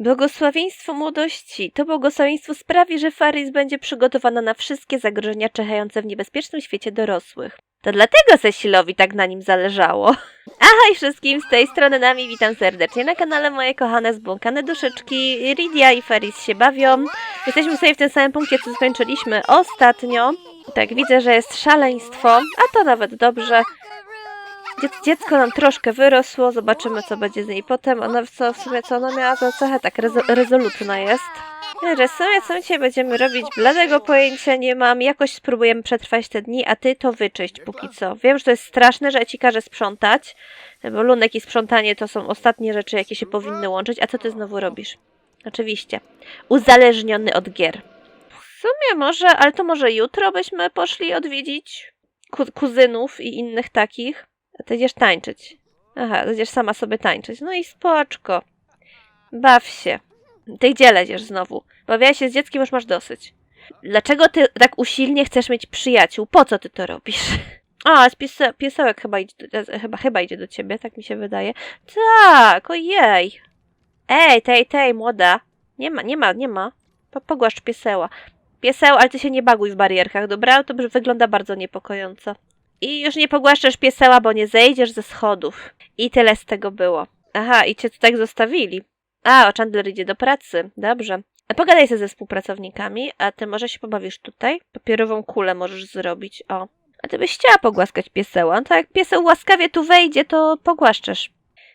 Błogosławieństwo młodości. To błogosławieństwo sprawi, że Faris będzie przygotowana na wszystkie zagrożenia czekające w niebezpiecznym świecie dorosłych. To dlatego Cecilowi tak na nim zależało. Ahoj wszystkim, z tej strony nami witam serdecznie na kanale moje kochane zbłąkane duszyczki. Ridia i Faris się bawią. Jesteśmy sobie w tym samym punkcie, co skończyliśmy ostatnio. Tak, widzę, że jest szaleństwo, a to nawet dobrze. Dzie- dziecko nam troszkę wyrosło, zobaczymy co będzie z niej potem. Ona co, w sumie co ona miała za cechę, tak rezo- rezolutna jest. Że w sumie co dzisiaj będziemy robić, bladego pojęcia nie mam. Jakoś spróbujemy przetrwać te dni, a ty to wyczyść póki co. Wiem, że to jest straszne, że ja ci każę sprzątać, bo lunek i sprzątanie to są ostatnie rzeczy, jakie się powinny łączyć. A co ty znowu robisz? Oczywiście. Uzależniony od gier. W sumie może, ale to może jutro byśmy poszli odwiedzić ku- kuzynów i innych takich. A idziesz tańczyć. Aha, będziesz sama sobie tańczyć. No i spoczko. Baw się. Ty gdzie leziesz znowu? Bawiłaś się z dzieckiem, już masz dosyć. Dlaczego ty tak usilnie chcesz mieć przyjaciół? Po co ty to robisz? A, piese- piesełek chyba idzie, do, chyba, chyba idzie do ciebie, tak mi się wydaje. Tak, ojej. Ej, tej, tej, młoda. Nie ma, nie ma, nie ma. Po, pogłaszcz pieseła. Pieseł, ale ty się nie baguj w barierkach, dobra? To wygląda bardzo niepokojąco. I już nie pogłaszczasz pieseła, bo nie zejdziesz ze schodów. I tyle z tego było. Aha, i cię tu tak zostawili. A, o Chandler idzie do pracy. Dobrze. Pogadaj sobie ze współpracownikami, a ty może się pobawisz tutaj? Papierową kulę możesz zrobić, o. A ty byś chciała pogłaskać pieseła. No to jak pieseł łaskawie tu wejdzie, to pogłaszczesz.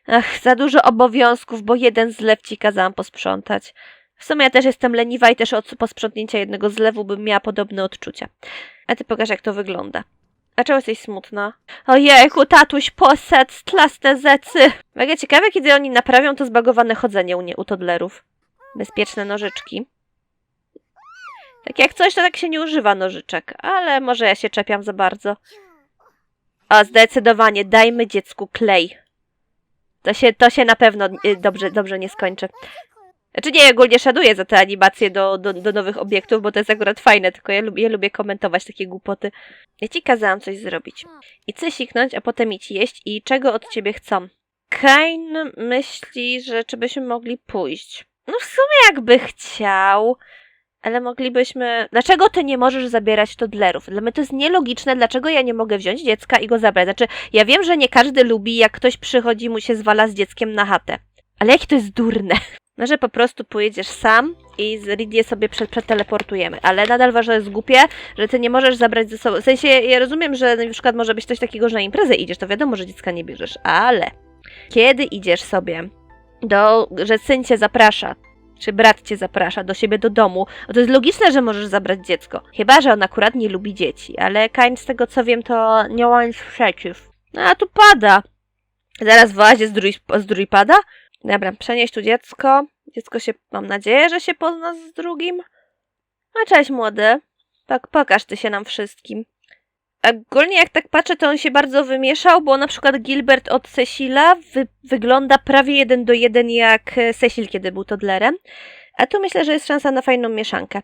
Ach, za dużo obowiązków, bo jeden zlew ci kazałam posprzątać. W sumie ja też jestem leniwa i też od posprzątnięcia jednego zlewu bym miała podobne odczucia. A ty pokaż, jak to wygląda. A czemu jesteś smutna? Ojejku, tatuś, posad, stlaste zecy. Mega ciekawe, kiedy oni naprawią to zbagowane chodzenie u, nie, u toddlerów. Bezpieczne nożyczki. Tak jak coś, to tak się nie używa nożyczek, ale może ja się czepiam za bardzo. O, zdecydowanie, dajmy dziecku klej. To się, to się na pewno y, dobrze, dobrze nie skończy. Znaczy nie, ogólnie szanuję za te animacje do, do, do nowych obiektów, bo to jest akurat fajne, tylko ja lubię, ja lubię komentować takie głupoty. Ja ci kazałam coś zrobić. I chcę siknąć, a potem iść jeść i czego od ciebie chcą. Kain myśli, że czy byśmy mogli pójść. No w sumie jakby chciał, ale moglibyśmy... Dlaczego ty nie możesz zabierać toddlerów? Dla mnie to jest nielogiczne, dlaczego ja nie mogę wziąć dziecka i go zabrać. Znaczy, ja wiem, że nie każdy lubi, jak ktoś przychodzi, mu się zwala z dzieckiem na chatę. Ale jakie to jest durne. No, że po prostu pojedziesz sam i z Ridię sobie prze- przeteleportujemy. Ale nadal uważam, że jest głupie, że ty nie możesz zabrać ze sobą. W sensie, ja rozumiem, że na przykład może być coś takiego, że na imprezę idziesz, to wiadomo, że dziecka nie bierzesz, ale kiedy idziesz sobie do, że syn cię zaprasza, czy brat cię zaprasza do siebie do domu, no to jest logiczne, że możesz zabrać dziecko. Chyba, że on akurat nie lubi dzieci, ale Kain z tego co wiem, to nie ma nic przeciw. No a tu pada. Zaraz wyłazie z, druid- z druipada? Dobra, przenieść tu dziecko. Dziecko się, mam nadzieję, że się pozna z drugim. A cześć młody. Tak, pokaż ty się nam wszystkim. Ogólnie jak tak patrzę, to on się bardzo wymieszał, bo na przykład Gilbert od Cecila wy wygląda prawie jeden do jeden jak e, Cecil, kiedy był toddlerem. A tu myślę, że jest szansa na fajną mieszankę.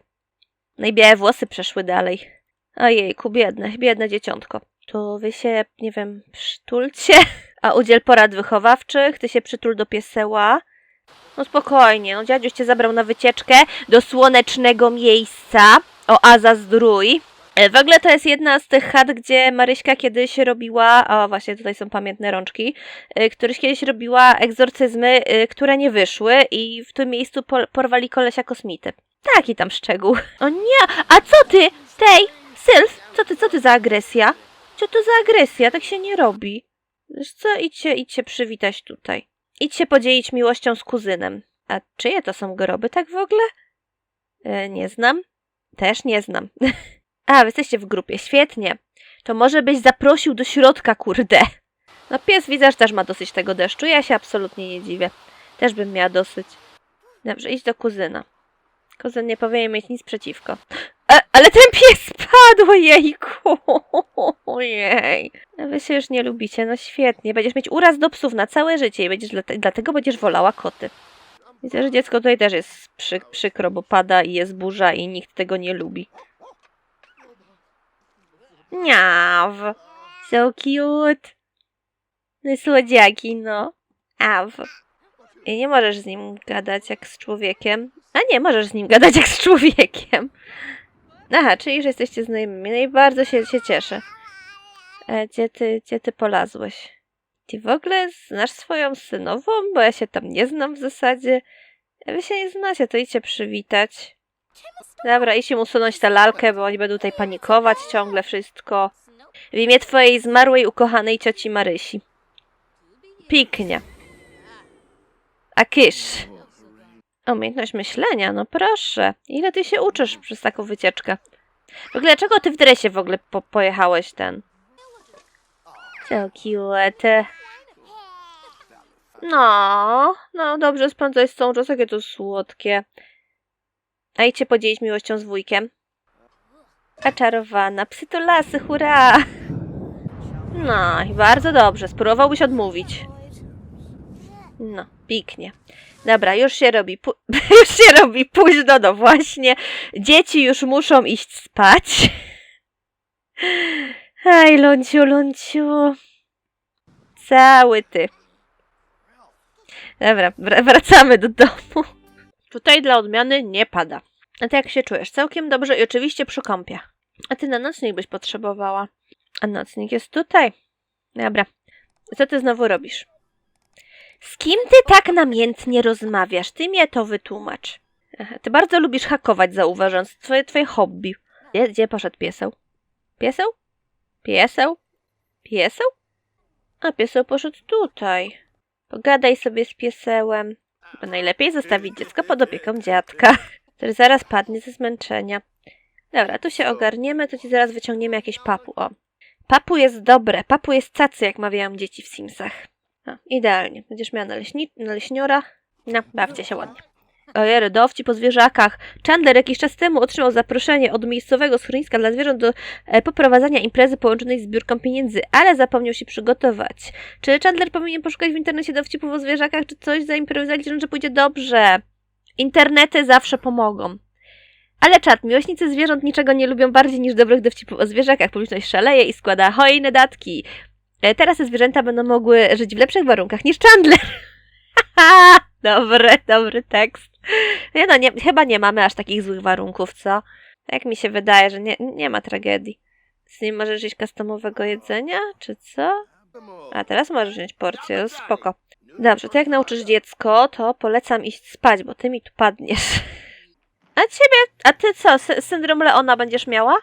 No i białe włosy przeszły dalej. Ojejku, biedne, biedne dzieciątko. Tu wy się, nie wiem, przytulcie. A udziel porad wychowawczych, ty się przytul do pieseła. No spokojnie, no dziadziuś cię zabrał na wycieczkę do słonecznego miejsca. Oaza Zdrój. E, W ogóle to jest jedna z tych chat, gdzie Maryśka kiedyś robiła, o właśnie tutaj są pamiętne rączki, e, któryś kiedyś robiła egzorcyzmy, e, które nie wyszły i w tym miejscu po- porwali kolesia kosmity. Taki tam szczegół. O nie, a co ty? Tej, Sylf, co ty, co ty za agresja? Co to za agresja? Tak się nie robi. Wiesz co, idźcie, idźcie przywitać tutaj. Idźcie podzielić miłością z kuzynem. A czyje to są groby tak w ogóle? E, nie znam. Też nie znam. A, wy jesteście w grupie, świetnie. To może byś zaprosił do środka, kurde. No pies widzę, że też ma dosyć tego deszczu. Ja się absolutnie nie dziwię. Też bym miała dosyć. Dobrze, idź do kuzyna. Kuzyn nie powinien mieć nic przeciwko. Ale ten pies spadł, jejku! Ojej. A Wy się już nie lubicie, no świetnie. Będziesz mieć uraz do psów na całe życie i będziesz dlate- dlatego będziesz wolała koty. Widzę, że dziecko tutaj też jest przy, przykro, bo pada i jest burza i nikt tego nie lubi. Niaw. So cute. No słodziaki, no. Aw. I nie możesz z nim gadać jak z człowiekiem. A nie, możesz z nim gadać jak z człowiekiem. Aha, czyli że jesteście znajomymi. No i bardzo się, się cieszę. E, gdzie ty, gdzie ty polazłeś? Ty w ogóle znasz swoją synową? Bo ja się tam nie znam w zasadzie. Wy się nie znacie, to idźcie przywitać. Dobra, idź im usunąć tę lalkę, bo oni będą tutaj panikować ciągle wszystko. W imię twojej zmarłej, ukochanej cioci Marysi. Piknie. A kysz. Umiejętność myślenia, no proszę. Ile ty się uczysz przez taką wycieczkę? W ogóle, dlaczego ty w dresie w ogóle po pojechałeś ten? Co cute. No, no dobrze spędzaj z tą czas, jakie to słodkie. A idźcie podzielić miłością z wujkiem. Aczarowana, psy to lasy, hurra! No i bardzo dobrze, spróbowałbyś odmówić. No, piknie. Dobra, już się robi, już się robi późno, no właśnie. Dzieci już muszą iść spać. Hej, Lunciu, Lunciu. Cały ty. Dobra, wr- wracamy do domu. Tutaj dla odmiany nie pada. A ty jak się czujesz? Całkiem dobrze i oczywiście przy kąpie. A ty na nocnik byś potrzebowała. A nocnik jest tutaj. Dobra. Co ty znowu robisz? Z kim ty tak namiętnie rozmawiasz? Ty mnie to wytłumacz. Ty bardzo lubisz hakować, zauważając. Twoje, twoje hobby. Gdzie, gdzie poszedł pieseł? Pieseł? Pieseł? Pieseł? A pieseł poszedł tutaj. Pogadaj sobie z piesełem. Bo najlepiej zostawić dziecko pod opieką dziadka, który zaraz padnie ze zmęczenia. Dobra, tu się ogarniemy, to ci zaraz wyciągniemy jakieś papu. O. Papu jest dobre, papu jest cacy, jak mawiałam dzieci w Simsach. O, idealnie. Będziesz miała naleśni- naleśniora. No, bawcie się ładnie. Ojery, dowci po zwierzakach. Chandler jakiś czas temu otrzymał zaproszenie od miejscowego schroniska dla zwierząt do e, poprowadzenia imprezy połączonej z zbiórką pieniędzy, ale zapomniał się przygotować. Czy Chandler powinien poszukać w internecie dowcipów o zwierzakach, czy coś zaimprowizować, że pójdzie dobrze? Internety zawsze pomogą. Ale czat, miłośnicy zwierząt niczego nie lubią bardziej niż dobrych dowcipów o zwierzakach. Publiczność szaleje i składa hojne datki. E, Teraz te zwierzęta będą mogły żyć w lepszych warunkach niż Chandler. Dobry, dobry tekst. Nie no, nie, chyba nie mamy aż takich złych warunków, co? Jak mi się wydaje, że nie, nie ma tragedii. Z nim możesz jeść customowego jedzenia, czy co? A teraz możesz wziąć porcję, spoko. Dobrze, to jak nauczysz dziecko, to polecam iść spać, bo ty mi tu padniesz. A ciebie, a ty co, sy- syndrom Leona będziesz miała?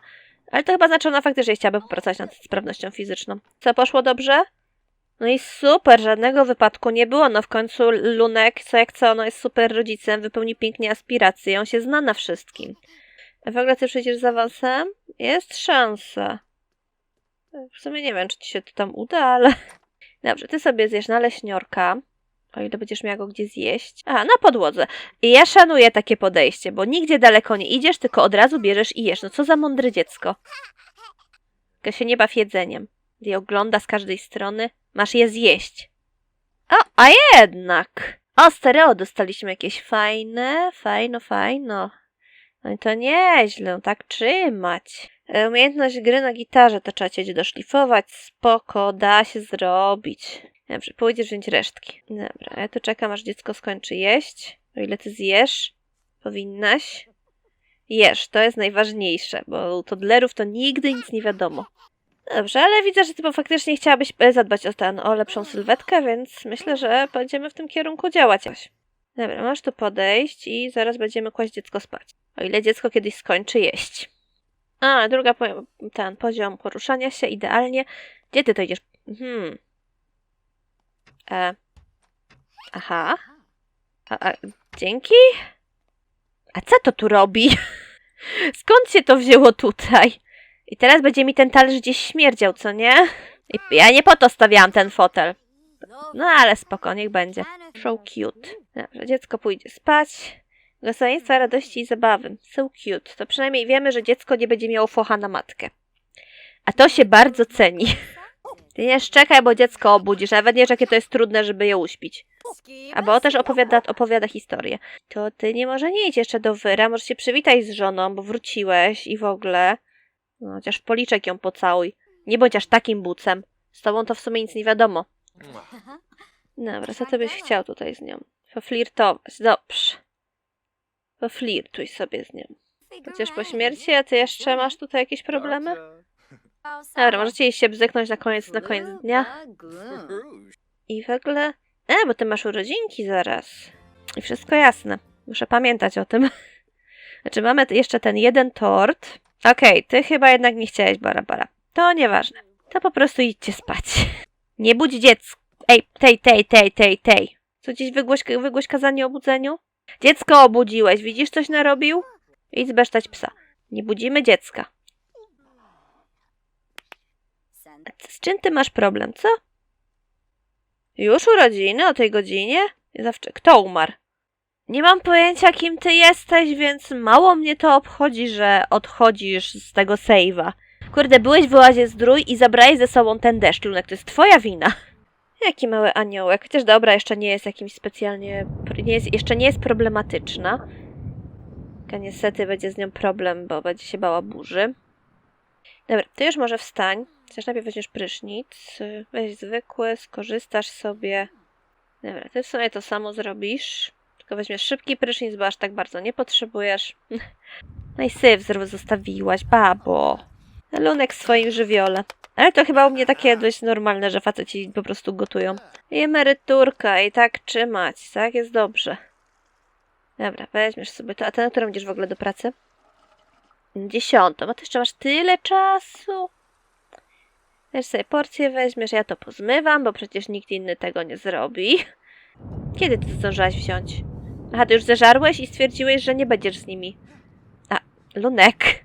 Ale to chyba znaczy, ona faktycznie chciałaby popracować nad sprawnością fizyczną. Co, poszło dobrze? No i super, żadnego wypadku nie było. No w końcu Lunek, co jak co, no jest super rodzicem, wypełni pięknie aspiracje, on się zna na wszystkim. A w ogóle ty przecież z awansem? Jest szansa. W sumie nie wiem, czy ci się to tam uda, ale... Dobrze, ty sobie zjesz naleśniorka. O ile będziesz miała go gdzie zjeść. A, na podłodze. I ja szanuję takie podejście, bo nigdzie daleko nie idziesz, tylko od razu bierzesz i jesz. No co za mądre dziecko. Tylko się nie baw jedzeniem. Je ogląda z każdej strony. Masz je zjeść. O, a jednak! O, stereo dostaliśmy jakieś fajne, fajno, fajno. No i to nieźle, no tak trzymać. E, Umiejętność gry na gitarze to trzeba cię doszlifować, spoko, da się zrobić. Dobrze, pójdziesz wziąć resztki. Dobra, ja tu czekam, aż dziecko skończy jeść. O ile ty zjesz, powinnaś. Jesz, to jest najważniejsze, bo u toddlerów to nigdy nic nie wiadomo. Dobrze, ale widzę, że ty faktycznie chciałabyś e, zadbać o ten, o lepszą sylwetkę, więc myślę, że będziemy w tym kierunku działać. Dobra, masz tu podejść i zaraz będziemy kłaść dziecko spać. O ile dziecko kiedyś skończy jeść. A, druga, ten poziom poruszania się, idealnie. Gdzie ty to idziesz? Hmm. E. Aha. A, a, dzięki? A co to tu robi? Skąd się to wzięło tutaj? I teraz będzie mi ten talerz gdzieś śmierdział, co nie? I ja nie po to stawiałam ten fotel. No ale spoko, niech będzie. So cute. Dobrze, dziecko pójdzie spać. Błogosławieństwa, radości i zabawy. So cute. To przynajmniej wiemy, że dziecko nie będzie miało focha na matkę. A to się bardzo ceni. Ty nie szczekaj, bo dziecko obudzisz. Nawet nie jakie to jest trudne, żeby je uśpić. Albo też opowiada, opowiada historię. To ty nie może nie idź jeszcze do wyra, może się przywitaj z żoną, bo wróciłeś i w ogóle. No, chociaż w policzek ją pocałuj. Nie bądź aż takim bucem. Z tobą to w sumie nic nie wiadomo. Dobra, co ty byś chciał tutaj z nią? Poflirtować, dobrze. Poflirtuj sobie z nią. Chociaż po śmierci, a ty jeszcze masz tutaj jakieś problemy? Dobra, możecie iść się bzyknąć na koniec, na koniec dnia. I w ogóle... E, bo ty masz urodzinki zaraz. I wszystko jasne. Muszę pamiętać o tym. Znaczy, mamy jeszcze ten jeden tort. Okej, ty chyba jednak nie chciałeś Barabara. To nieważne. To po prostu idźcie spać. Nie budź dziecka. Ej, tej, tej, tej, tej, tej. Co dziś wygłoś, wygłoś kazanie o budzeniu? Dziecko obudziłeś. Widzisz, coś narobił? Idź zbesztać psa. Nie budzimy dziecka. Z czym ty masz problem, co? Już urodziny o tej godzinie? Zawsze. Kto umarł? Nie mam pojęcia, kim ty jesteś, więc mało mnie to obchodzi, że odchodzisz z tego save'a. Kurde, byłeś w oazie zdrój i zabrałeś ze sobą ten deszcz, Lunek, to jest twoja wina. Jaki mały aniołek. Chociaż dobra, jeszcze nie jest jakimś specjalnie... Nie jest, jeszcze nie jest problematyczna. Tylko niestety będzie z nią problem, bo będzie się bała burzy. Dobra, ty już może wstań. Chociaż najpierw weźmiesz prysznic. Weź zwykły, skorzystasz sobie. Dobra, ty w sumie to samo zrobisz. Tylko weźmiesz szybki prysznic, bo aż tak bardzo nie potrzebujesz. No i syf zostawiłaś, babo. Lunek w swoim żywiole. Ale to chyba u mnie takie dość normalne, że faceci po prostu gotują. I emeryturka, i tak trzymać, tak? Jest dobrze. Dobra, weźmiesz sobie to. A ty na którą idziesz w ogóle do pracy? Dziesiątą. A ty jeszcze masz tyle czasu. Też sobie porcję weźmiesz, ja to pozmywam, bo przecież nikt inny tego nie zrobi. Kiedy ty zdążyłaś wziąć? Aha, ty już zeżarłeś i stwierdziłeś, że nie będziesz z nimi. A, Lunek.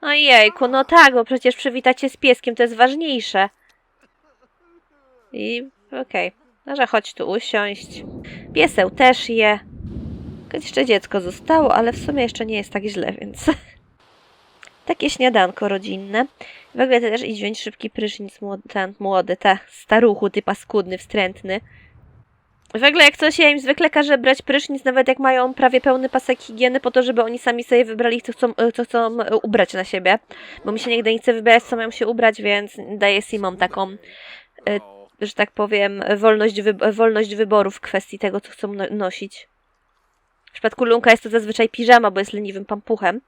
Ojejku, no tak, bo przecież przywitać się z pieskiem to jest ważniejsze. I okej, może chodź tu usiąść. Pieseł też je. Jeszcze dziecko zostało, ale w sumie jeszcze nie jest tak źle, więc... Takie śniadanko rodzinne. W ogóle też idź wziąć szybki prysznic młody, ten młody, ta staruchu, ty paskudny, wstrętny. W ogóle jak coś, ja im zwykle każę brać prysznic, nawet jak mają prawie pełny pasek higieny, po to, żeby oni sami sobie wybrali, co chcą, co chcą e, ubrać na siebie. Bo mi się nigdy nie chce wybierać, co mają się ubrać, więc daję Simom taką, e, że tak powiem, wolność, wolność wyboru w kwestii tego, co chcą no- nosić. W przypadku Lunka jest to zazwyczaj piżama, bo jest leniwym pampuchem.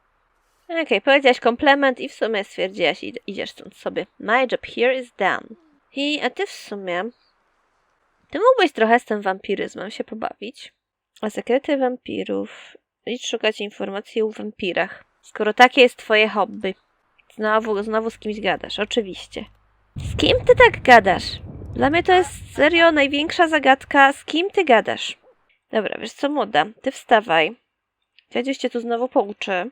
Okej, powiedziałaś komplement i w sumie stwierdziłaś, id- idziesz stąd sobie. My job here is done. I, a ty w sumie... Ty mógłbyś trochę z tym wampiryzmem się pobawić. A sekrety wampirów. Idź szukać informacji o wampirach. Skoro takie jest twoje hobby. Znowu, znowu z kimś gadasz, oczywiście. Z kim ty tak gadasz? Dla mnie to jest serio największa zagadka, z kim ty gadasz. Dobra, wiesz co, młoda, ty wstawaj. Dziadziuś cię tu znowu pouczy.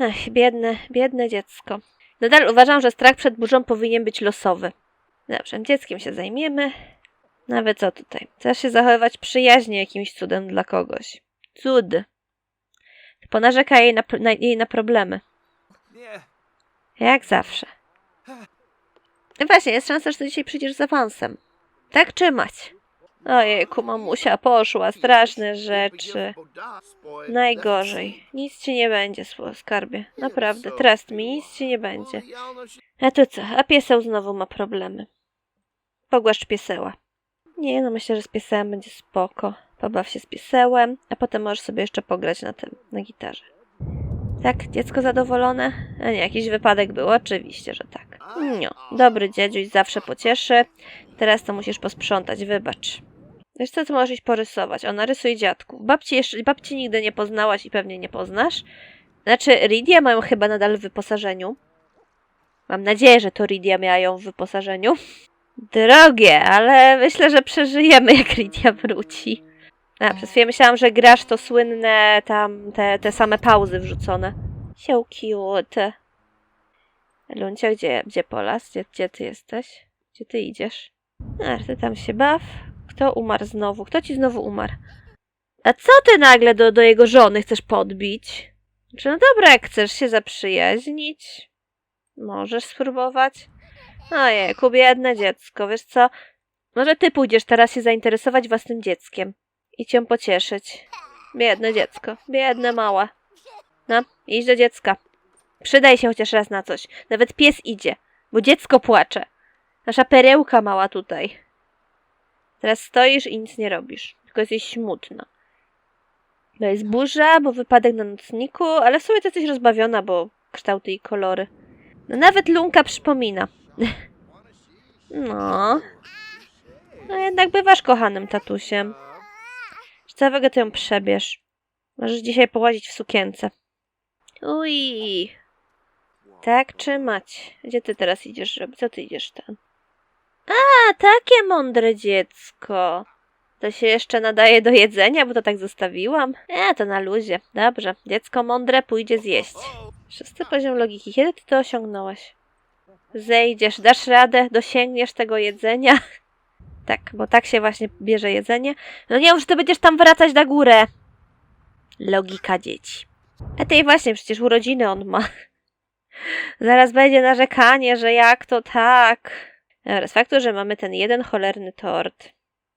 Ech, biedne, biedne dziecko. Nadal uważam, że strach przed burzą powinien być losowy. Dobrze, dzieckiem się zajmiemy. Nawet co tutaj? Chcesz się zachowywać przyjaźnie jakimś cudem dla kogoś. Cud. Ponarzeka jej na, na, jej na problemy. Nie. Jak zawsze. No właśnie, jest szansa, że ty dzisiaj przyjdziesz z awansem. Tak trzymać. Ojejku, mamusia poszła, straszne rzeczy. Najgorzej. Nic ci nie będzie, skarbie. Naprawdę, trust mi, nic ci nie będzie. A to co? A pieseł znowu ma problemy. Pogłaszcz pieseła. Nie, no myślę, że z piesełem będzie spoko. Pobaw się z piesełem, a potem możesz sobie jeszcze pograć na tym, na gitarze. Tak, dziecko zadowolone? A nie, jakiś wypadek był, oczywiście, że tak. No, dobry dziedziuś zawsze pocieszy. Teraz to musisz posprzątać, wybacz. Wiesz co, to możesz porysować. O, narysuj dziadku. Babci, jeszcze, babci nigdy nie poznałaś i pewnie nie poznasz. Znaczy, Ridia mają chyba nadal w wyposażeniu. Mam nadzieję, że to Ridia miała ją w wyposażeniu. Drogie, ale myślę, że przeżyjemy, jak Ridia wróci. A, przez chwilę myślałam, że grasz to słynne tam te, te same pauzy wrzucone. So cute. Luncia, gdzie, gdzie Polas? Gdzie, gdzie ty jesteś? Gdzie ty idziesz? A, ty tam się baw. Kto umarł znowu? Kto ci znowu umarł? A co ty nagle do, do jego żony chcesz podbić? Czy no dobra, jak chcesz się zaprzyjaźnić? Możesz spróbować. Ojejku, biedne dziecko, wiesz co? Może ty pójdziesz teraz się zainteresować własnym dzieckiem i cię pocieszyć. Biedne dziecko, biedne małe. No, idź do dziecka. Przydaj się chociaż raz na coś. Nawet pies idzie, bo dziecko płacze. Nasza perełka mała tutaj. Teraz stoisz i nic nie robisz. tylko jesteś smutna. No jest burza, bo wypadek na nocniku, ale w sumie to jesteś rozbawiona, bo kształty i kolory. No nawet Lunka przypomina. No. No jednak bywasz kochanym tatusiem. Całego to ją przebierz. Możesz dzisiaj połazić w sukience. Uj. Tak trzymać. Gdzie ty teraz idziesz? Co ty idziesz tam? A, takie mądre dziecko. To się jeszcze nadaje do jedzenia, bo to tak zostawiłam. E, to na luzie. Dobrze. Dziecko mądre pójdzie zjeść. Szósty poziom logiki. Kiedy ty to osiągnąłeś? Zejdziesz, dasz radę, dosięgniesz tego jedzenia. Tak, bo tak się właśnie bierze jedzenie. No nie, już ty będziesz tam wracać na górę. Logika dzieci. A tej właśnie, przecież urodziny on ma. Zaraz będzie narzekanie, że jak to tak. Dobra, z faktu, że mamy ten jeden cholerny tort,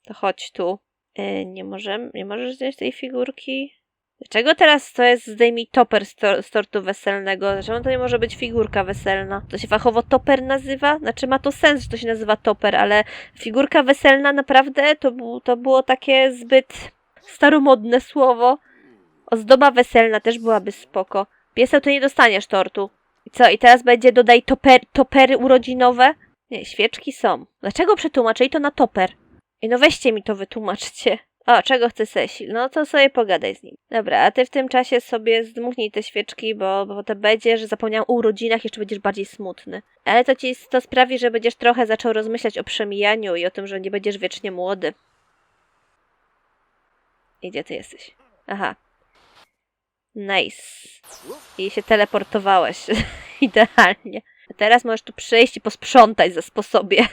to chodź tu. Yy, nie możemy, nie możesz zdjąć tej figurki? Dlaczego teraz to jest zdejmij toper z, to, z tortu weselnego? Dlaczego to nie może być figurka weselna? To się fachowo toper nazywa? Znaczy ma to sens, że to się nazywa toper, ale figurka weselna naprawdę to, to było takie zbyt staromodne słowo. Ozdoba weselna też byłaby spoko. Pieseł to nie dostaniesz tortu. I co, i teraz będzie dodaj toper, topery urodzinowe? Nie, świeczki są. Dlaczego przetłumaczyli to na toper? I no weźcie mi to wytłumaczcie. O, czego chce Cecil? No to sobie pogadaj z nim. Dobra, a ty w tym czasie sobie zdmuchnij te świeczki, bo, bo to będzie, że zapomniałam o urodzinach, jeszcze będziesz bardziej smutny. Ale to ci to sprawi, że będziesz trochę zaczął rozmyślać o przemijaniu i o tym, że nie będziesz wiecznie młody. I gdzie ty jesteś? Aha. Nice. I się teleportowałeś. Idealnie. A teraz możesz tu przyjść i posprzątać za sposobie.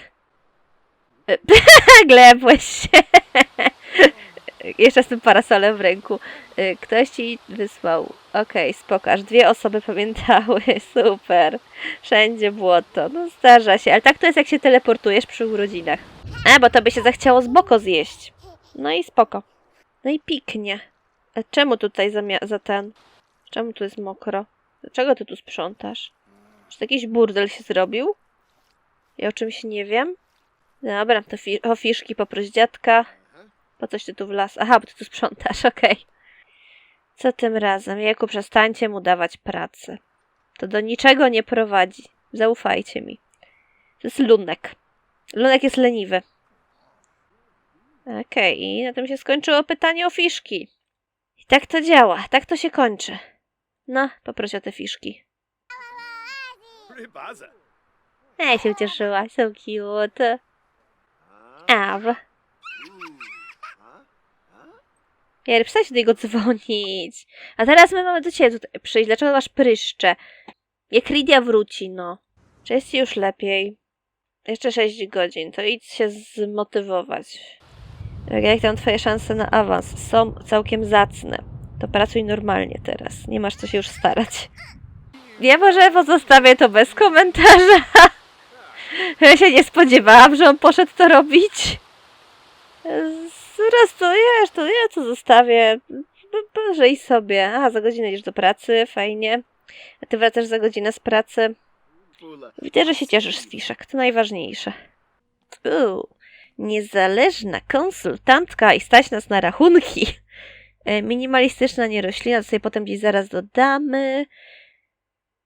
Glebłeś się. Jeszcze z tym parasolem w ręku. Ktoś ci wysłał. Okej, spoko. Aż dwie osoby pamiętały. Super. Wszędzie błoto. No zdarza się. Ale tak to jest jak się teleportujesz przy urodzinach. A, bo to by się zachciało z boko zjeść. No i spoko. No i piknie. A czemu tutaj zamia- za ten? Czemu tu jest mokro? Dlaczego ty tu sprzątasz? Czy jakiś burdel się zrobił? Ja o czymś nie wiem. Dobra, to fi- o fiszki poproś dziadka. Po coś ty tu wlazł? Aha, bo ty tu sprzątasz, okej. Co tym razem? Jeku, przestańcie mu dawać pracę. To do niczego nie prowadzi. Zaufajcie mi. To jest lunek. Lunek jest leniwy. Okej, i na tym się skończyło pytanie o fiszki. I tak to działa, tak to się kończy. No, poproś o te fiszki. Ej, się ucieszyła, są cute. Aw. Jer, przestań do niego dzwonić. A teraz my mamy do ciebie tutaj przyjść. Dlaczego masz pryszcze? Jak Lidia wróci, no. Czy jest już lepiej? Jeszcze 6 godzin, to idź się zmotywować. Jak tam twoje szanse na awans są całkiem zacne, to pracuj normalnie teraz. Nie masz co się już starać. Ja może pozostawię to bez komentarza. Ja się nie spodziewałam, że on poszedł to robić. Zaraz to jesz, to ja to zostawię. I sobie. A, za godzinę idziesz do pracy, fajnie. A ty wracasz za godzinę z pracy. Widzę, że się cieszysz z fiszek, to najważniejsze. Niezależna konsultantka i stać nas na rachunki. E, Minimalistyczna nieroślina, to sobie potem gdzieś zaraz dodamy.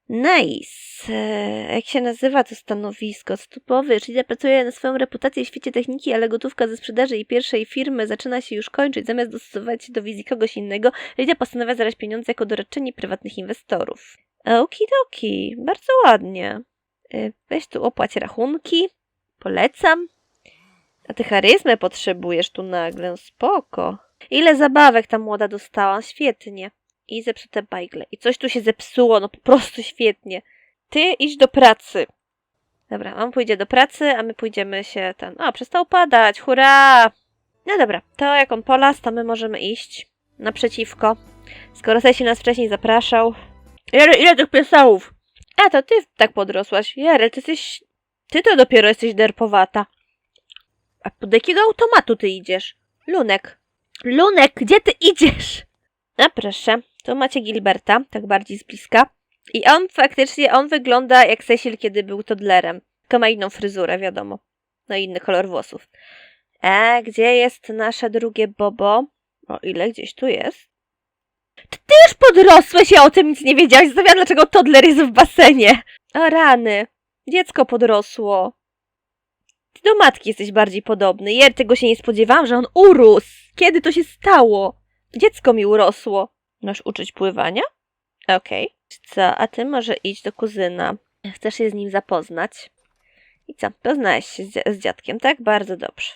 Nice. E, Jak się nazywa to stanowisko? Co tu powiesz? Lidia pracuje na swoją reputację w świecie techniki, ale gotówka ze sprzedaży jej pierwszej firmy zaczyna się już kończyć. Zamiast dostosować się do wizji kogoś innego, Lidia postanawia zabrać pieniądze jako doradczyni prywatnych inwestorów. Okidoki, bardzo ładnie. Y, Weź tu opłać rachunki. Polecam. A ty charyzmę potrzebujesz tu nagle. Spoko. Ile zabawek ta młoda dostała? Świetnie. I zepsute bajgle. I coś tu się zepsuło. No po prostu świetnie. Ty idź do pracy. Dobra, on pójdzie do pracy, a my pójdziemy się ten... O, przestał padać. Hurra! No dobra, to jak on polas, to my możemy iść naprzeciwko. Skoro Sesi nas wcześniej zapraszał. Ile, ile tych piesełów? A, to ty tak podrosłaś. Jarel, ty jesteś... Ty to dopiero jesteś derpowata. A do jakiego automatu ty idziesz? Lunek. Lunek, gdzie ty idziesz? No proszę, tu macie Gilberta, tak bardziej z bliska. I on faktycznie, on wygląda jak Cecil, kiedy był toddlerem. Tylko ma inną fryzurę, wiadomo. No i inny kolor włosów. E, gdzie jest nasze drugie Bobo? O ile gdzieś tu jest. Czy ty już podrosłeś? Ja o tym nic nie wiedziałaś. Zastanawiam, dlaczego toddler jest w basenie. O rany. Dziecko podrosło. Ty do matki jesteś bardziej podobny. Ja tego się nie spodziewałam, że on urósł. Kiedy to się stało? Dziecko mi urosło. Masz uczyć pływania? Okej. Co, a ty może idź do kuzyna. Chcesz się z nim zapoznać? I co, poznałeś się z, dzia- z dziadkiem, tak? Bardzo dobrze.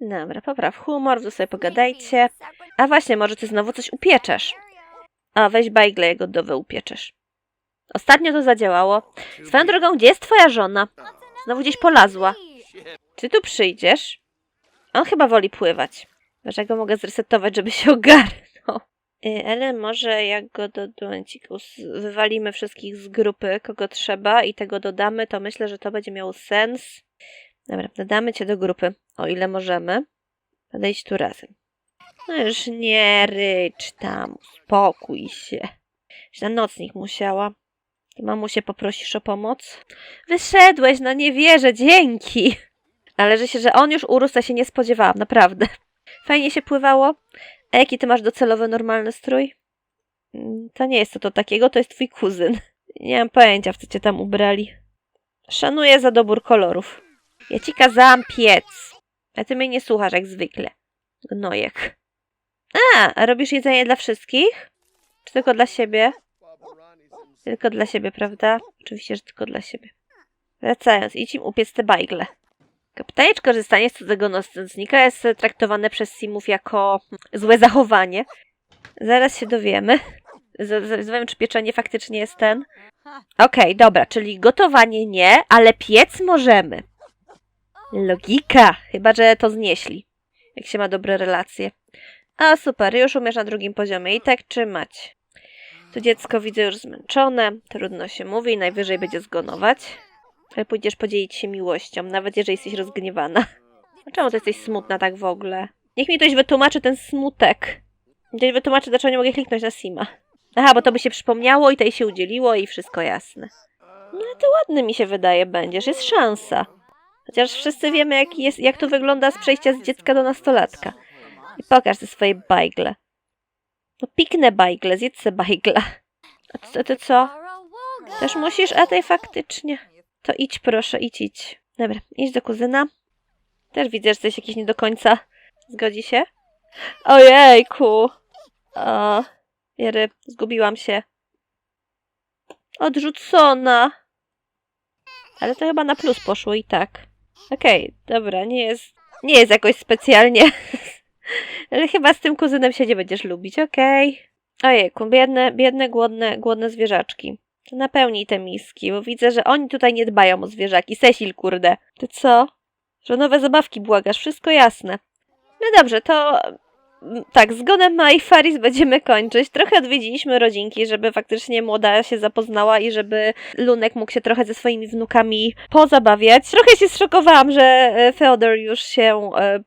Dobra, popraw humor, wy sobie pogadajcie. A właśnie, może ty znowu coś upieczesz. A, weź bajgle jagodowe upieczesz. Ostatnio to zadziałało. Swoją drogą, gdzie jest twoja żona? Znowu gdzieś polazła. Czy tu przyjdziesz? On chyba woli pływać. Dlaczego mogę zresetować, żeby się ogarnął? Y, Ale może jak go do wywalimy wszystkich z grupy, kogo trzeba i tego dodamy, to myślę, że to będzie miało sens. Dobra, dodamy cię do grupy, o ile możemy. Podejdź tu razem. No już nie rycz tam, uspokój się. Już na nocnik musiała. Mamusie poprosisz o pomoc? Wyszedłeś, no nie wierzę, dzięki. Należy się, że on już urósł, ja się nie spodziewałam, naprawdę. Fajnie się pływało. A jaki ty masz docelowy, normalny strój? Mm, To nie jest to, to takiego, to jest twój kuzyn. Nie mam pojęcia, w co cię tam ubrali. Szanuję za dobór kolorów. Ja ci kazałam piec. A ty mnie nie słuchasz, jak zwykle. Gnojek. A, a robisz jedzenie dla wszystkich? Czy tylko dla siebie? Tylko dla siebie, prawda? Oczywiście, że tylko dla siebie. Wracając, idź im upiec te bajgle. Kapitaniczne korzystanie z cudzego nocnika jest traktowane przez Simów jako złe zachowanie. Zaraz się dowiemy. Z- z- Zastanawiam, czy pieczenie faktycznie jest ten. Okej, dobra, czyli gotowanie nie, ale piec możemy. Logika, chyba że to znieśli. Jak się ma dobre relacje. A super, już umiesz na drugim poziomie i tak trzymać. To dziecko widzę już zmęczone, trudno się mówi, najwyżej będzie zgonować. Pójdziesz podzielić się miłością, nawet jeżeli jesteś rozgniewana. A czemu ty jesteś smutna tak w ogóle? Niech mi ktoś wytłumaczy ten smutek. Ktoś wytłumaczy, dlaczego nie mogę kliknąć na Sima. Aha, bo to by się przypomniało i tej się udzieliło i wszystko jasne. No ale to ładny mi się wydaje będziesz, jest szansa. Chociaż wszyscy wiemy, jak, jest, jak to wygląda z przejścia z dziecka do nastolatka. I pokaż te swoje bajgle. No piknę bajgle, zjedz se bajgla. A ty, ty co? Też musisz? A tej faktycznie. To idź proszę, idź, idź. Dobra, idź do kuzyna. Też widzę, że jesteś jakiś nie do końca. Zgodzi się? Ojejku. O, Jery, zgubiłam się. Odrzucona. Ale to chyba na plus poszło i tak. Okej, dobra, nie jest, nie jest jakoś specjalnie. Ale chyba z tym kuzynem się nie będziesz lubić, okej. Ojejku, biedne, biedne, głodne, głodne zwierzaczki. To napełnij te miski, bo widzę, że oni tutaj nie dbają o zwierzaki. Sesil, kurde. Ty co? Że nowe zabawki błagasz, wszystko jasne. No dobrze, to mm, tak, z Gonem Ma i Faris będziemy kończyć. Trochę odwiedziliśmy rodzinki, żeby faktycznie młoda się zapoznała i żeby Lunek mógł się trochę ze swoimi wnukami pozabawiać. Trochę się zszokowałam, że e, Feodor już się e,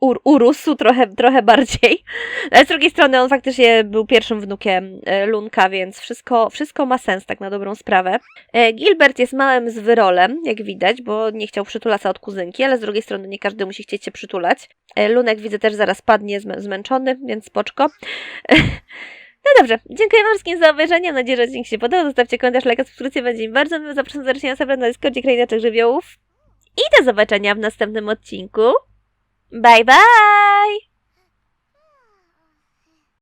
ur- urósł trochę, trochę bardziej. Ale z drugiej strony on faktycznie był pierwszym wnukiem e, Lunka, więc wszystko, wszystko ma sens tak na dobrą sprawę. E, Gilbert jest małym zwyrolem, jak widać, bo nie chciał przytulasa od kuzynki, ale z drugiej strony nie każdy musi chcieć się przytulać. E, Lunek widzę też zaraz padnie zmę- zmęczony, więc spoczko. No dobrze, dziękuję wam wszystkim za obejrzenie. Mam nadzieję, że odcinek się podobał. Zostawcie komentarz, lajka, subskrypcję, będzie mi bardzo miło. Zapraszam serdecznie na na Discordzie Krainaczek Żywiołów. I do zobaczenia w następnym odcinku. Bye bye!